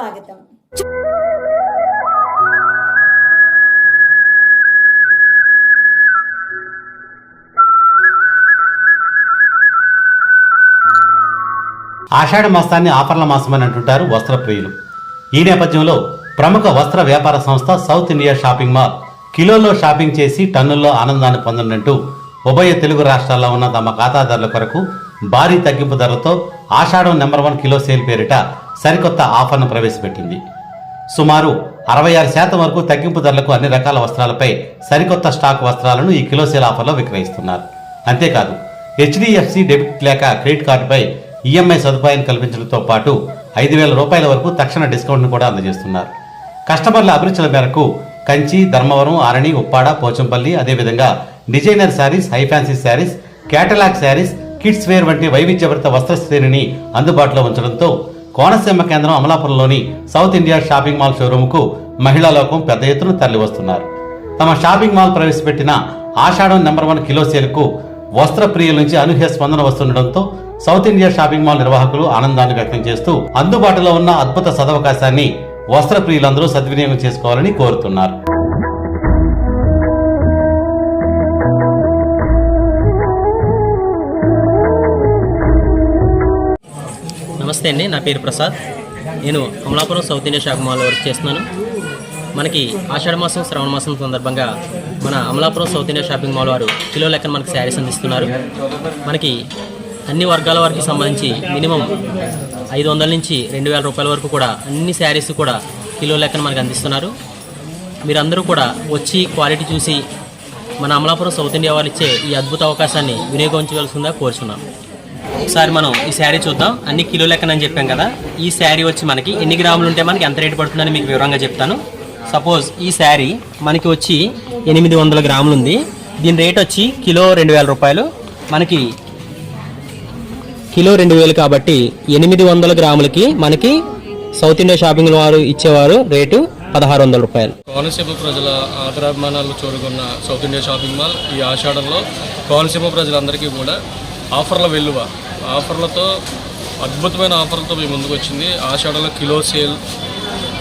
స్వాగతం. ఆషాఢ మాసాన్ని ఆఫర్ల మాసమని అంటుంటారు వస్త్ర ప్రియులు. ఈ నేపథ్యంలో ప్రముఖ వస్త్ర వ్యాపార సంస్థ సౌత్ ఇండియా షాపింగ్ మాల్ కిలోల్లో షాపింగ్ చేసి టన్నుల్లో ఆనందాన్ని పొందనంటూ ఉభయ తెలుగు రాష్ట్రాల్లో ఉన్న తమ ఖాతాదారుల కొరకు భారీ తగ్గింపు ధరలతో Ashadham number one kilo sale పేరిట సరికొత్త ఆఫర్ను ప్రవేశపెట్టింది. సుమారు అరవై ఆరు శాతం వరకు తగ్గింపు ధరలకు అన్ని రకాల వస్త్రాలపై సరికొత్త స్టాక్ వస్త్రాలను ఈ కిలో సేల్ ఆఫర్లో విక్రయిస్తున్నారు. అంతేకాదు హెచ్డిఎఫ్సి డెబిట్ లేక క్రెడిట్ కార్డుపై ఈఎంఐ సదుపాయం కల్పించడంతో పాటు ఐదు వేల రూపాయల వరకు తక్షణ డిస్కౌంట్ను కూడా అందజేస్తున్నారు. కస్టమర్ల అభిరుచుల మేరకు కంచి ధర్మవరం ఆరణి ఉప్పాడ పోచంపల్లి అదేవిధంగా designer saris high fancy saris catalogue saris kids wear వంటి వైవిధ్యభరిత వస్త్ర శ్రేణిని అందుబాటులో ఉంచడంతో కోనసీమ కేంద్రం అమలాపురంలోని సౌత్ ఇండియా షాపింగ్ మాల్ షోరూంకు మహిళా లోకం పెద్ద ఎత్తున తరలివస్తున్నారు. తమ షాపింగ్ మాల్ ప్రవేశపెట్టిన ఆషాఢం నెంబర్ వన్ కిలో సేల్కు వస్త్ర ప్రియుల నుంచి అనూహ్య స్పందన వస్తుండటంతో సౌత్ ఇండియా షాపింగ్ మాల్ నిర్వాహకులు ఆనందాన్ని వ్యక్తం చేస్తూ అందుబాటులో ఉన్న అద్భుత సదవకాశాన్ని వస్త్ర ప్రియులందరూ సద్వినియోగం చేసుకోవాలని కోరుతున్నారు. నమస్తే అండి నా పేరు ప్రసాద్. నేను అమలాపురం సౌత్ ఇండియా షాప్ మాల్లో వర్క్ చేస్తున్నాను. మనకి ఆషాఢ మాసం శ్రవణ మాసం సందర్భంగా మన Amalapuram South India shopping mall వారు కిలో లెక్కన మనకి శారీస్ అందిస్తున్నారు. మనకి అన్ని వర్గాల వారికి సంబంధించి మినిమం ఐదు వందల నుంచి రెండు వేల రూపాయల వరకు కూడా అన్ని శారీస్ కూడా కిలో లెక్కన మనకు అందిస్తున్నారు. మీరందరూ కూడా వచ్చి క్వాలిటీ చూసి మన అమలాపురం సౌత్ ఇండియా వాళ్ళు ఇచ్చే ఈ అద్భుత అవకాశాన్ని వినియోగించవలసిందిగా కోరుచున్నాను ఒకసారి మనం ఈ శారీ చూద్దాం. అన్ని కిలో లెక్కన అని చెప్పాం కదా. ఈ శారీ వచ్చి మనకి ఎన్ని గ్రాములు ఉంటే మనకి ఎంత రేటు పడుతుందని మీకు వివరంగా చెప్తాను. సపోజ్ ఈ శారీ మనకి వచ్చి ఎనిమిది వందల గ్రాములు ఉంది. దీని రేట్ వచ్చి కిలో రెండు వేల రూపాయలు. మనకి కిలో రెండు వేలు కాబట్టి ఎనిమిది వందల గ్రాములకి మనకి సౌత్ ఇండియా షాపింగ్ వారు ఇచ్చేవారు రేటు పదహారు వందల రూపాయలు. కోనసీమ ప్రజల ఆదరాభిమానాలు చూరుకున్న సౌత్ ఇండియా షాపింగ్ మాల్ ఈ ఆషాఢంలో కోనసీమ ప్రజలందరికీ కూడా ఆఫర్ల వెల్లువ ఆఫర్లతో అద్భుతమైన ఆఫర్లతో మీ ముందుకు వచ్చింది ఆషాఢలో కిలో సేల్.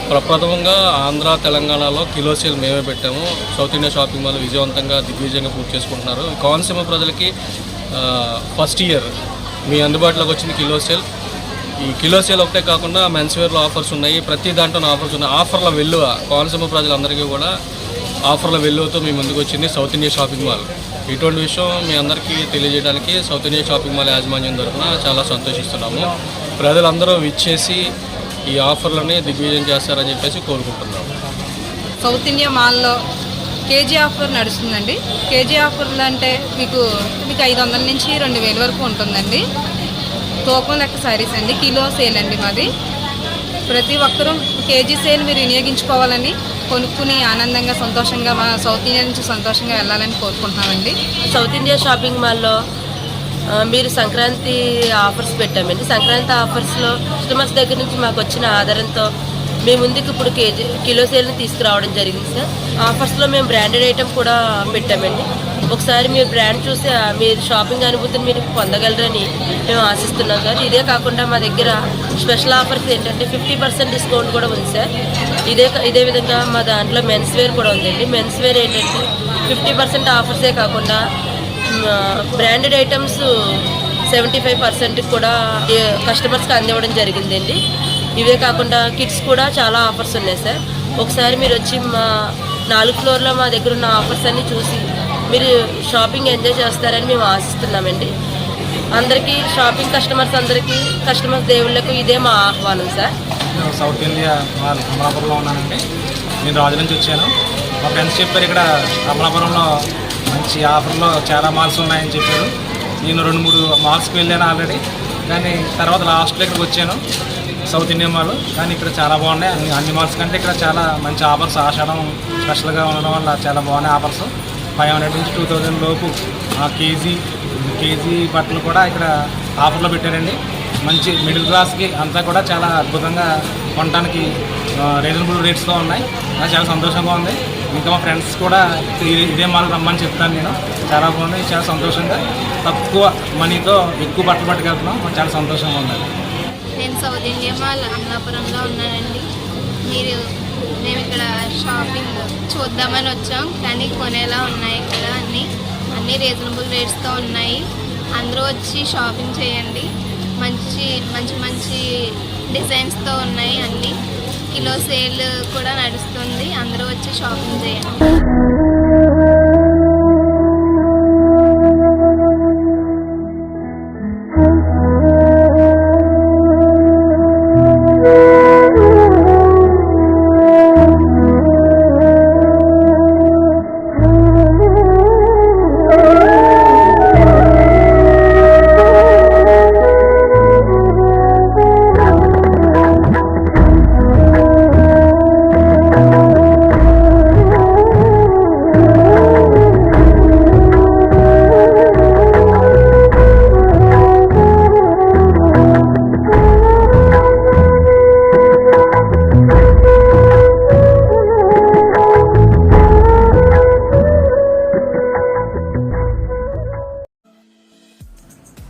ప్రప్రథమంగా ఆంధ్ర తెలంగాణలో కిలో సేల్ మేమే పెట్టాము. సౌత్ ఇండియా షాపింగ్ మాల్ విజయవంతంగా దిగ్విజయంగా పూర్తి చేసుకుంటున్నారు. కోనసీమ ప్రజలకి ఫస్ట్ ఇయర్ మీ అందుబాటులోకి వచ్చింది కిలో సేల్. ఈ కిలో సేల్ ఒకటే కాకుండా మెన్స్ వేర్లో ఆఫర్స్ ఉన్నాయి. ప్రతి దాంట్లో ఆఫర్స్ ఉన్నాయి. ఆఫర్ల వెల్లువ కోనసీమ ప్రజలందరికీ కూడా ఆఫర్ల వెల్లువతో మీ ముందుకు వచ్చింది సౌత్ ఇండియా షాపింగ్ మాల్. ఇటువంటి విషయం మీ అందరికీ తెలియజేయడానికి సౌత్ ఇండియా షాపింగ్ మాల్ యాజమాన్యం తరఫున చాలా సంతోషిస్తున్నాము. ప్రజలందరూ విచ్చేసి ఈ ఆఫర్లని దిగ్విజయం చేస్తారని చెప్పేసి కోరుకుంటున్నాము. సౌత్ ఇండియా మాల్లో కేజీ ఆఫర్ నడుస్తుందండి. కేజీ ఆఫర్లు అంటే మీకు మీకు ఐదు వందల నుంచి రెండు వేల వరకు ఉంటుందండి. తూకం లెక్క శారీస్ అండి కిలో సేల్ అండి మాది. ప్రతి ఒక్కరూ కేజీ సేల్ మీరు వినియోగించుకోవాలని కొనుక్కుని ఆనందంగా సంతోషంగా మా సౌత్ ఇండియా నుంచి సంతోషంగా వెళ్ళాలని కోరుకుంటున్నామండి. సౌత్ ఇండియా షాపింగ్ మాల్లో మీరు సంక్రాంతి ఆఫర్స్ పెట్టామండి. సంక్రాంతి ఆఫర్స్లో కస్టమర్స్ దగ్గర నుంచి మాకు వచ్చిన ఆధారంతో మీ ముందుకు ఇప్పుడు కేజీ కిలో సేల్ని తీసుకురావడం జరిగింది సార్. ఆఫర్స్లో మేము బ్రాండెడ్ ఐటెం కూడా పెట్టామండి. ఒకసారి మీరు బ్రాండ్ చూసి మీరు షాపింగ్ అనుభూతిని మీరు పొందగలరని మేము ఆశిస్తున్నాం సార్. ఇదే కాకుండా మా దగ్గర స్పెషల్ ఆఫర్స్ ఏంటంటే ఫిఫ్టీ పర్సెంట్ డిస్కౌంట్ కూడా ఉంది సార్. ఇదే ఇదే విధంగా మా దాంట్లో మెన్స్ వేర్ కూడా ఉందండి. మెన్స్ వేర్ ఏంటంటే ఫిఫ్టీ పర్సెంట్ ఆఫర్సే కాకుండా branded items seventy five percent కూడా కస్టమర్స్కి అందివ్వడం జరిగిందండి. ఇవే కాకుండా కిడ్స్ కూడా చాలా ఆఫర్స్ ఉన్నాయి సార్. ఒకసారి మీరు వచ్చి మా నాలుగు ఫ్లోర్లో మా దగ్గర ఉన్న ఆఫర్స్ అన్నీ చూసి మీరు షాపింగ్ ఎంజాయ్ చేస్తారని మేము ఆశిస్తున్నామండి. అందరికీ షాపింగ్ కస్టమర్స్ అందరికీ కస్టమర్స్ దేవుళ్ళకు ఇదే మా ఆహ్వానం సార్. నేను సౌత్ ఇండియా అమలాపురంలో ఉన్నానండి. నేను రాజు నుంచి వచ్చాను. మా ఫ్రెండ్స్ చెప్పారు ఇక్కడ అమలాపురంలో మంచి ఆఫర్లో చాలా మాల్స్ ఉన్నాయని చెప్పారు. నేను రెండు మూడు మాల్స్కి వెళ్ళాను ఆల్రెడీ కానీ తర్వాత లాస్ట్లో ఇక్కడికి వచ్చాను. సౌత్ ఇండియా మాల్ కానీ ఇక్కడ చాలా బాగున్నాయి. అన్ని అన్ని మాల్స్ కంటే ఇక్కడ చాలా మంచి ఆఫర్స్ ఆషాఢం స్పెషల్గా ఉండడం వల్ల చాలా బాగున్నాయి ఆఫర్స్. ఫైవ్ హండ్రెడ్ నుంచి టూ థౌజండ్ లోపు ఆ కేజీ కేజీ బట్టలు కూడా ఇక్కడ ఆఫర్లో పెట్టారండి. మంచి మిడిల్ క్లాస్కి అంతా కూడా చాలా అద్భుతంగా కొనడానికి రీజనబుల్ రేట్స్లో ఉన్నాయి. నాకు చాలా సంతోషంగా ఉంది. ఇంకా మా ఫ్రెండ్స్ కూడా ఇదే- మాల్ రమ్మని చెప్తాను నేను. చాలా బాగుంది చాలా సంతోషంగా. తక్కువ మనీతో ఎక్కువ బట్టలు పట్టుకెళ్తున్నాం. చాలా సంతోషంగా ఉంది. నేను సౌత్ ఇండియా మాల్ అమలాపురంలో ఉన్నానండి. మీరు మేము ఇక్కడ షాపింగ్ చూద్దామని వచ్చాం కానీ కొనేలా ఉన్నాయి ఇక్కడ అన్నీ. అన్నీ రీజనబుల్ రేట్స్తో ఉన్నాయి. అందరూ వచ్చి షాపింగ్ చేయండి. మంచి మంచి మంచి డిజైన్స్తో ఉన్నాయి అన్నీ. కిలో సేల్ కూడా నడుస్తుంది. అందరూ వచ్చి షాపింగ్ చేయండి.